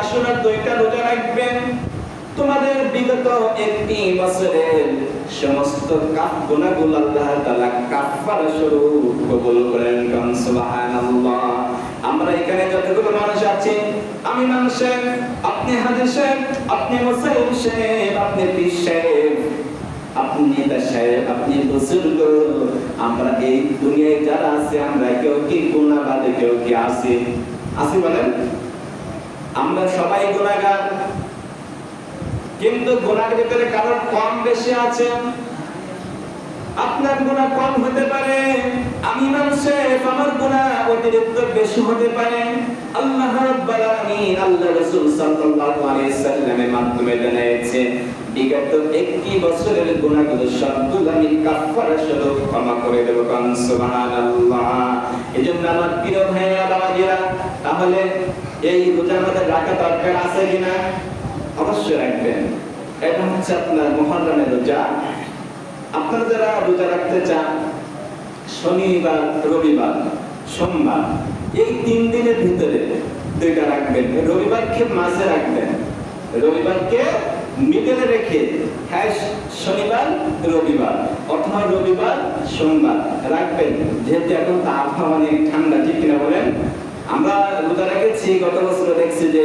আশুরার দুইটা রোজা রাখবেন। তোমাদের বিগত একটি বছরের সমস্ত কাপ গুনাহগুলো আল্লাহ তাআলা কাফারা স্বরূপ কবুল করেন। আমরা এখানে যতগুলো মানুষ আছি, আমি মানুষ আপনি হাজির সাহেব, আপনি মুসাইব সাহেব, আপনি পীর সাহেব, আপনি সাহেব, আপনি বুজুর্গ, আমরা এই দুনিয়ায় যারা আছে, আমরা কেউ কি গুণাবাদে, কেউ কি আছি বলেন? আমরা সবাই গুণাগার। কিন্তু গুণার ভিতরে কারোর কম বেশি আছে। আপনার গুণা কম হতে পারে, আমি মানুষের, আমার গুণা অতিরিক্ত বেশি হতে পারে। আল্লাহ রাব্বুল আলামিন আল্লাহ রাসূল সাল্লাল্লাহু আলাইহি সাল্লামের মাধ্যমে জানিয়েছে বিগত একটি বছরের গুণাগুলো সবগুলো আমি কাফারা স্বরূপ ক্ষমা করে দেব সুবহানাল্লাহ। এজন্য আমার প্রিয় ভাইয়েরা, বাবাজিরা, তাহলে এই রোজা আমাদের রাখা দরকার আছে কিনা? অবশ্যই রাখবেন। এটা হচ্ছে আপনার মহরমের রোজা। আপনারা যারা রোজা রাখতে চান, শনিবার, রবিবার, সোমবার, এই তিন দিনের ভিতরে দুইটা রাখবেন। রবিবারকে মাঝে রাখবেন। রবিবারকে মিডলে রেখে হ্যাঁ শনিবার, রবিবার, অথবা রবিবার, সোমবার রাখবেন। যেহেতু এখন তো আবহাওয়া অনেক ঠান্ডা ঠিক আমরা রোজা রেখেছি গত বছর দেখছি যে